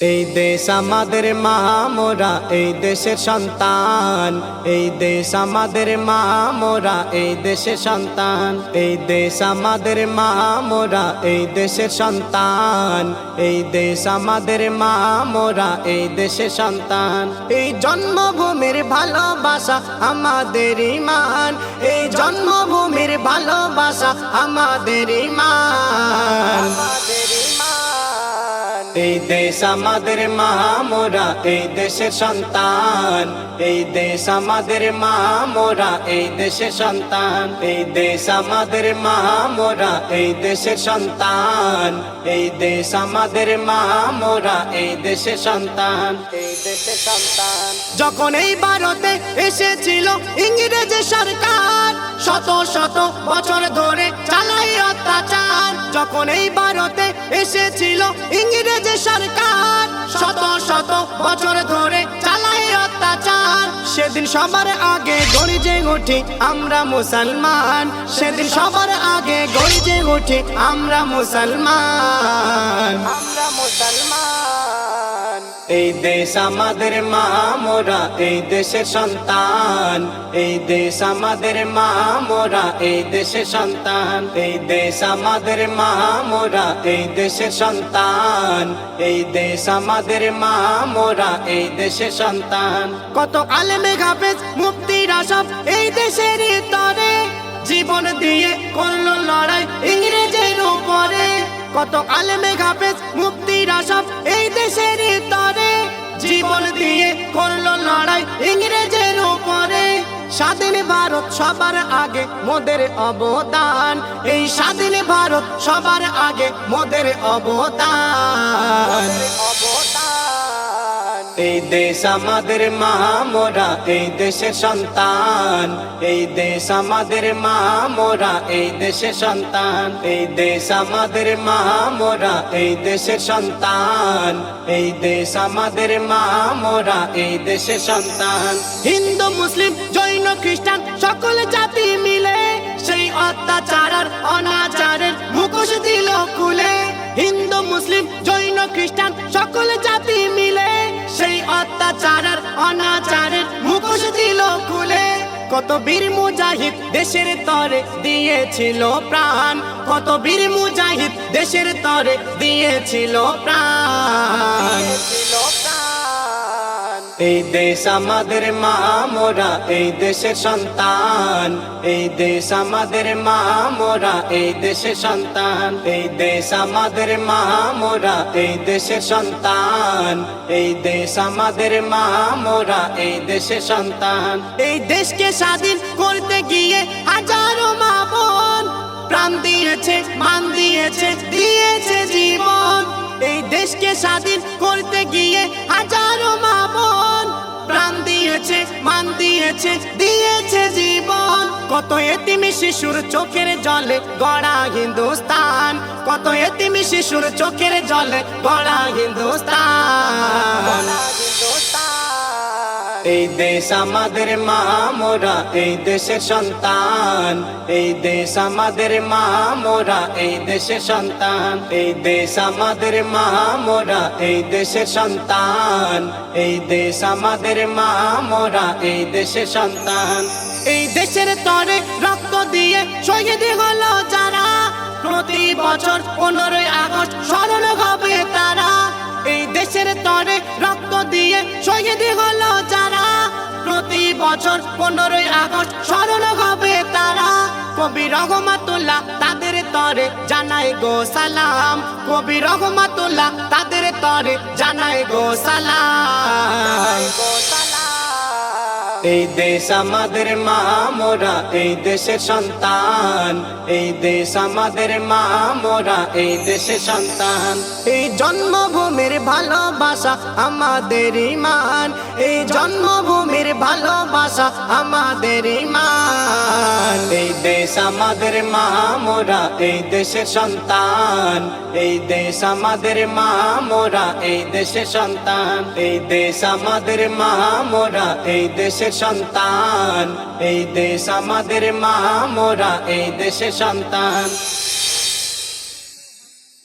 এই দেশ আমাদের মা, মোরা এই দেশের সন্তান। এই দেশ আমাদের মা, মোরা এই দেশের সন্তান। এই দেশ আমাদের মা, মোরা এই দেশের সন্তান। এই দেশ আমাদের মা, মোরা এই দেশের সন্তান। এই জন্মভূমির ভালোবাসা আমাদের ইমান। এই জন্মভূমির ভালোবাসা আমাদের ইমান। এই দেশ আমাদের মা, মোরা এই দেশের সন্তান। এই দেশ আমাদের মা, মোরা এই দেশের সন্তান। এই দেশ আমাদের মা, মোরা এই দেশের সন্তান। এই দেশ আমাদের মা, মোরা এই দেশের সন্তান। এই দেশের সন্তান। যখন এই ভারতে এসেছিল ইংরেজ সরকার, শত শত বছর ধরে অত্যাচার যখন এই ভারতে এসেছিল ইংরেজ সরকার, শত শত বছর ধরে চালাই অত্যাচার। সেদিন সবার আগে গরিজে উঠি আমরা মুসলমান। সেদিন সবার আগে গরিজে উঠি আমরা মুসলমান। আমরা মুসলমান। এই দেশ আমাদের মা, মোরা এই দেশের সন্তান। এই দেশ আমাদের মা, মোরা এই দেশের সন্তান। এই দেশ আমাদের মা, মোরা এই দেশের সন্তান। এই দেশ আমাদের মা, মোরা এই দেশের সন্তান। কত আলেমে গাফেজ মুক্তিরা সব এই দেশের তরে জীবন দিয়ে করল লড়াই ইংরেজের উপরে। কত আলেমে গাফেজ মুক্তিরা সব এই দিয়ে করল লড়াই ইংরেজের উপরে। স্বাধীন ভারত সবার আগে মোদের অবদান। এই স্বাধীন ভারত সবার আগে মোদের অবদান। এই দেশ আমাদের মা, মোরা এই দেশের সন্তান। এই দেশ আমাদের মা, মোরা এই দেশের সন্তান। এই দেশ আমাদের মা, মোরা এই দেশের সন্তান। এই দেশ আমাদের মা, মোরা এই দেশের সন্তান। হিন্দু, মুসলিম, জৈন, খ্রিস্টান, সকল জাতি মিলে সেই অত্যাচার আর অনাচারের মুখোশ দিল খুলে। হিন্দু, মুসলিম, জৈন, খ্রিস্টান, সকল জাতি মিলে অত্যাচার আর অনাচারের মুখোশ দিল খুলে। কত বীর মুজাহিদ দেশের তরে দিয়েছিল প্রাণ। কত বীর মুজাহিদ দেশের তরে দিয়েছিল প্রাণ। এই দেশ আমাদের মা, মোরা এই দেশের সন্তান। এই দেশ আমাদের মা, মোরা এই দেশের সন্তান। এই দেশ আমাদের মা, মোরা এই দেশের সন্তান। এই দেশ আমাদের মা, মোরা এই দেশের সন্তান। এই দেশকে স্বাধীন করতে গিয়ে হাজারো মা বোন প্রাণ দিয়েছে, মান দিয়েছে দিয়েছে জীবন। এই দেশকে স্বাধীন করতে দিয়েছে দিয়েছে জীবন। কত এতিমি শিশুর চোখের জলে গড়া হিন্দুস্তান। কত এতিমি শিশুর চোখের জলে গড়া হিন্দুস্তান। এই দেশ আমাদের মা, মোরা এই দেশের সন্তান। এই দেশ আমাদের মা, মোরা এই দেশের সন্তান। এই দেশ আমাদের মা, মোরা এই দেশের সন্তান। এই দেশ আমাদের মা, মোরা এই দেশের সন্তান। এই দেশের তরে রক্ত দিয়ে শহীদ হলো যারা। প্রতি বছর পনেরোই আগস্ট স্মরণ হবে তারা। এই দেশের তরে রক্ত দিয়ে শহীদ হলো যারা। প্রতি বছর পনেরোই আগস্ট স্মরণ হবে তারা। কবি রহমাতুল্লাহ তাদের তরে জানাই গো সালাম। কবি রহমাতুল্লাহ তাদের তরে জানাই গো সালাম। এই দেশ আমাদের মা, মোরা এই দেশের সন্তান। এই দেশ আমাদের মা, মোরা এই দেশের সন্তান। এই জন্মভূমির ভালোবাসা আমাদের ইমান। এই জন্মভূমির ভালোবাসা আমাদের ইমান। এই দেশ আমাদের মা, মোরা এই দেশের সন্তান। এই দেশ আমাদের মা, মোরা এই দেশের সন্তান। এই দেশ আমাদের মা, মোরা এই দেশের সন্তান। এই দেশ আমাদের মা মোরা এই দেশে সন্তান।